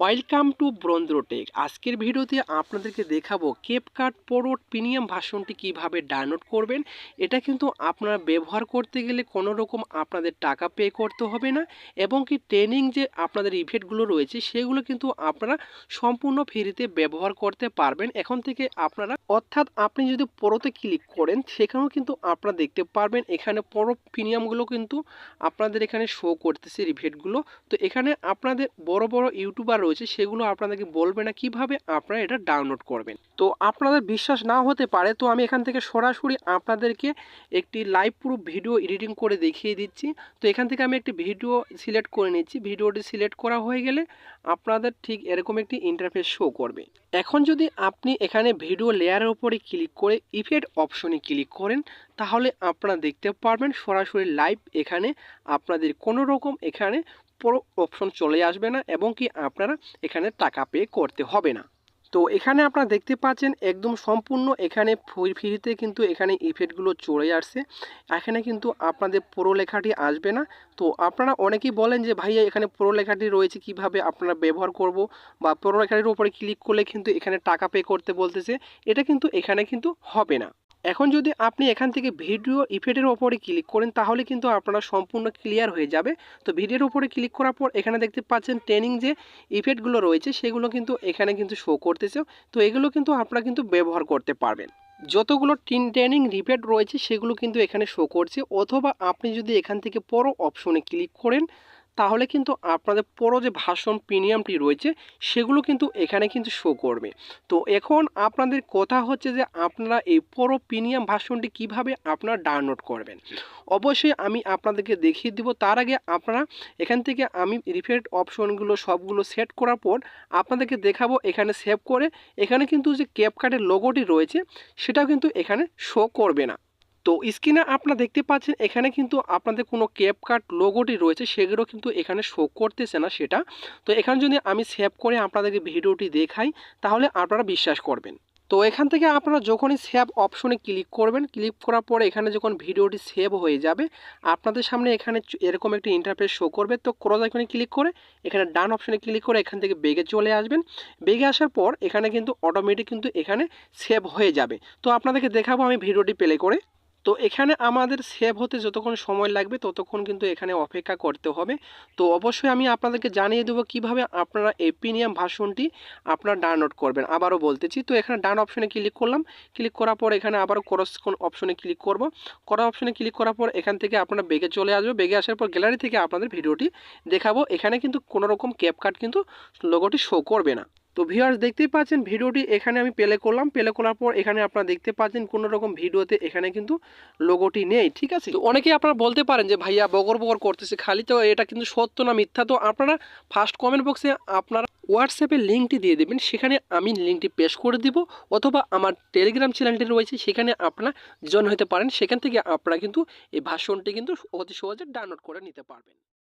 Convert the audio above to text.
Welcome to ব্রন্দ্রটেক আজকের ভিডিওতে আপনাদেরকে দেখাবো কেপকাট প্রো প্রিমিয়াম ভার্সনটি কীভাবে ডাউনলোড করবেন। এটা কিন্তু আপনারা ব্যবহার করতে গেলে কোনো রকম আপনাদের টাকা পে করতে হবে না এবং কি ট্রেনিং যে আপনাদের ইভেন্টগুলো রয়েছে, সেগুলো কিন্তু আপনারা সম্পূর্ণ ফ্রিতে ব্যবহার করতে পারবেন। এখন থেকে আপনারা, অর্থাৎ আপনি যদি প্রোতে ক্লিক করেন, সেখানেও কিন্তু আপনারা দেখতে পারবেন এখানে প্রো প্রিমিয়ামগুলো কিন্তু আপনাদের এখানে শো করতেছে রিভেটগুলো তো এখানে আপনাদের বড় বড় ইউটিউবার রয়েছে সেগুলো আপনাদেরকে বলবে না কীভাবে আপনারা এটা ডাউনলোড করবেন। তো আপনাদের বিশ্বাস না হতে পারে, তো আমি এখান থেকে সরাসরি আপনাদেরকে একটি লাইভ পুরো ভিডিও এডিটিং করে দেখিয়ে দিচ্ছি। তো এখান থেকে আমি একটি ভিডিও সিলেক্ট করে নিচ্ছি। ভিডিওটি সিলেক্ট করা হয়ে গেলে আপনাদের ঠিক এরকম একটি ইন্টারফেস শো করবে। এখন যদি আপনি এখানে ভিডিও লেয়ারের উপরে ক্লিক করে ইফেক্ট অপশনে ক্লিক করেন, তাহলে আপনারা দেখতে পারবেন সরাসরি লাইভ এখানে আপনাদের কোনো রকম এখানে পুরো অপশন চলে আসবে না এবং কি আপনারা এখানে টাকা পে করতে হবে না। তো এখানে আপনারা দেখতে পাচ্ছেন একদম সম্পূর্ণ এখানে ফ্রি- ফ্রিতে কিন্তু এখানে ইফেক্টগুলো চলে আসছে। এখানে কিন্তু আপনাদের পুরো লেখাটি আসবে না। তো আপনারা অনেকেই বলেন যে, ভাইয়া, এখানে পুরো লেখাটি রয়েছে, কীভাবে আপনারা ব্যবহার করব? বা পুরো লেখাটির উপরে ক্লিক করলে কিন্তু এখানে টাকা পে করতে বলতেছে। এটা কিন্তু এখানে কিন্তু হবে না। এখন যদি আপনি এখান থেকে ভিডিও ইফেক্টের ওপরে ক্লিক করেন, তাহলে কিন্তু আপনারা সম্পূর্ণ ক্লিয়ার হয়ে যাবে। তো ভিডিওর উপরে ক্লিক করার পর এখানে দেখতে পাচ্ছেন ট্রেনিং যে ইফেক্টগুলো রয়েছে, সেগুলো কিন্তু এখানে কিন্তু শো করতেছে। তো এগুলো কিন্তু আপনারা কিন্তু ব্যবহার করতে পারবেন। যতগুলো টিন ট্রেনিং রিপেট রয়েছে, সেগুলো কিন্তু এখানে শো করছে। অথবা আপনি যদি এখান থেকে পরো অপশনে ক্লিক করেন তাহলে কিন্তু আপনাদের পুরো যে ভাষণ প্রিমিয়ামটি রয়েছে, সেগুলো কিন্তু এখানে কিন্তু শো করবে। তো এখন আপনাদের কথা হচ্ছে যে আপনারা এই পুরো প্রিমিয়াম ভাষণটি কীভাবে আপনারা ডাউনলোড করবেন? অবশ্যই আমি আপনাদেরকে দেখিয়ে দিব, তার আগে আপনারা এখান থেকে আমি রিফ্রেট অপশনগুলো সবগুলো সেট করার পর আপনাদেরকে দেখাবো, এখানে সেভ করে। এখানে কিন্তু যে ক্যাপকার্টের লোগোটি রয়েছে, সেটাও কিন্তু এখানে শো করবে না। তো স্ক্রিনে আপনারা দেখতে পাচ্ছেন, এখানে কিন্তু আপনাদের কোনো ক্যাপকার্ট লোগোটি রয়েছে, সেগুলো কিন্তু এখানে শো করতেছে না সেটা। তো এখানে যদি আমি সেভ করে আপনাদেরকে ভিডিওটি দেখাই, তাহলে আপনারা বিশ্বাস করবেন। তো এখান থেকে আপনারা যখনই সেভ অপশনে ক্লিক করবেন ক্লিক করার পরে এখানে যখন ভিডিওটি সেভ হয়ে যাবে, আপনাদের সামনে এখানে এরকম একটি ইন্টারফেস শো করবে। তো ক্রস আইকনে ক্লিক করে, এখানে ডান অপশনে ক্লিক করে এখান থেকে বেগে চলে আসবেন। বেগে আসার পর এখানে কিন্তু অটোমেটিক কিন্তু এখানে সেভ হয়ে যাবে। তো আপনাদেরকে দেখাবো আমি ভিডিওটি প্লে করে। তো এখানে আমাদের সেভ হতে যতক্ষণ সময় লাগবে ততক্ষণ কিন্তু এখানে অপেক্ষা করতে হবে। তো অবশ্যই আমি আপনাদেরকে জানিয়ে দেবো কীভাবে আপনারা এই প্রিমিয়াম ভার্সনটি আপনারা ডাউনলোড করবেন। আবারও বলতেছি, তো এখানে ডান অপশনে ক্লিক করলাম। ক্লিক করার পর এখানে আবারও ক্রস অপশনে ক্লিক করব। করা অপশনে ক্লিক করার পর এখান থেকে আপনারা বেগে চলে আসবে। বেগে আসার পর গ্যালারি থেকে আপনাদের ভিডিওটি দেখাবো। এখানে কিন্তু কোনো রকম ক্যাপকাট কিন্তু লোগোটি শো করবে না। তো ভিউয়ার্স দেখতেই পাচ্ছেন ভিডিওটি এখানে আমি প্লে করলাম। প্লে করার পর এখানে আপনারা দেখতে পাচ্ছেন কোনো রকম ভিডিওতে এখানে কিন্তু লোগোটি নেই, ঠিক আছে? তো অনেকেই আপনারা বলতে পারেন যে, ভাইয়া বগর বগর করতেছে খালি। তো এটা কিন্তু সত্য না মিথ্যা। তো আপনারা ফার্স্ট কমেন্ট বক্সে আপনারা হোয়াটসঅ্যাপে লিঙ্কটি দিয়ে দেবেন। সেখানে আমি লিঙ্কটি পেশ করে দিব অথবা আমার টেলিগ্রাম চ্যানেলটি রয়েছে, সেখানে আপনারা জয়েন হতে পারেন। সেখান থেকে আপনারা কিন্তু এই ভাষণটি কিন্তু অতি সহজে ডাউনলোড করে নিতে পারবেন।